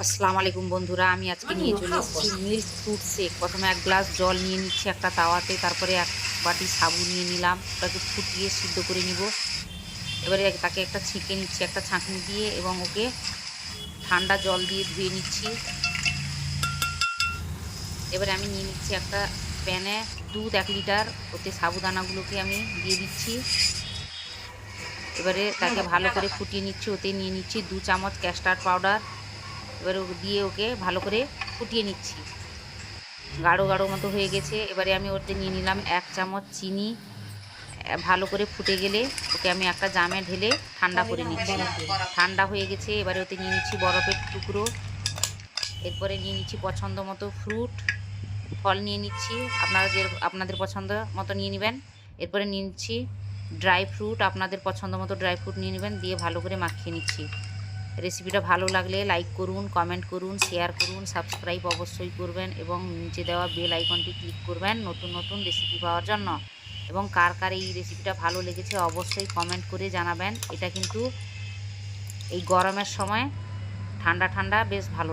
আসসালামু আলাইকুম বন্ধুরা আমি আজকে নিয়ে চলে এসেছি মিল্ক ফ্রুট শেক প্রথমে এক গ্লাস জল নিয়ে নিচ্ছি একটা তাওয়াতে তারপরে এক বাটি সাবু নিয়ে নিলাম। ওটাকে ফুটিয়ে সিদ্ধ করে নিব। এবারে তাকে একটা ছেঁকে নিচ্ছি একটা ছাঁকনি দিয়ে এবং ওকে ঠান্ডা জল দিয়ে ধুয়ে নিচ্ছি। এবারে আমি নিয়ে নিচ্ছি একটা প্যানে দুধ এক লিটার। ওতে সাবুদানাগুলোকে আমি দিয়ে দিচ্ছি। এবারে তাকে ভালো করে ফুটিয়ে নিচ্ছি। ওতে নিয়ে নিচ্ছি দু চামচ ক্যাস্টার্ড পাউডার। এবারে ও দিয়ে ওকে ভালো করে ফুটিয়ে নিচ্ছি। গাঢ় গাঢ় মতো হয়ে গেছে। এবারে আমি ওতে নিয়ে নিলাম এক চামচ চিনি। ভালো করে ফুটে গেলে ওকে আমি একটা জামে ঢেলে ঠান্ডা করে নিচ্ছি। ঠান্ডা হয়ে গেছে। এবারে ওতে নিয়ে নিচ্ছি বরফের টুকরো। এরপরে নিয়ে নিচ্ছি পছন্দ মতো ফ্রুট। ফল নিয়ে নিচ্ছি। আপনারা যে আপনাদের পছন্দ মতো নিয়ে নেবেন। এরপরে নিয়ে নিচ্ছি ড্রাই ফ্রুট। আপনাদের পছন্দ মতো ড্রাই ফ্রুট নিয়ে নেবেন। দিয়ে ভালো করে মাখিয়ে নিচ্ছি। রেসিপিটা ভালো লাগলে লাইক করুন কমেন্ট করুন শেয়ার করুন সাবস্ক্রাইব অবশ্যই করবেন এবং নিচে দেওয়া বেল আইকনটি ক্লিক করবেন নতুন নতুন রেসিপি পাওয়ার জন্য। এবং কার কার এই রেসিপিটা ভালো লেগেছে অবশ্যই কমেন্ট করে জানাবেন। এটা কিন্তু এই গরমের সময় ঠান্ডা ঠান্ডা বেশ ভালো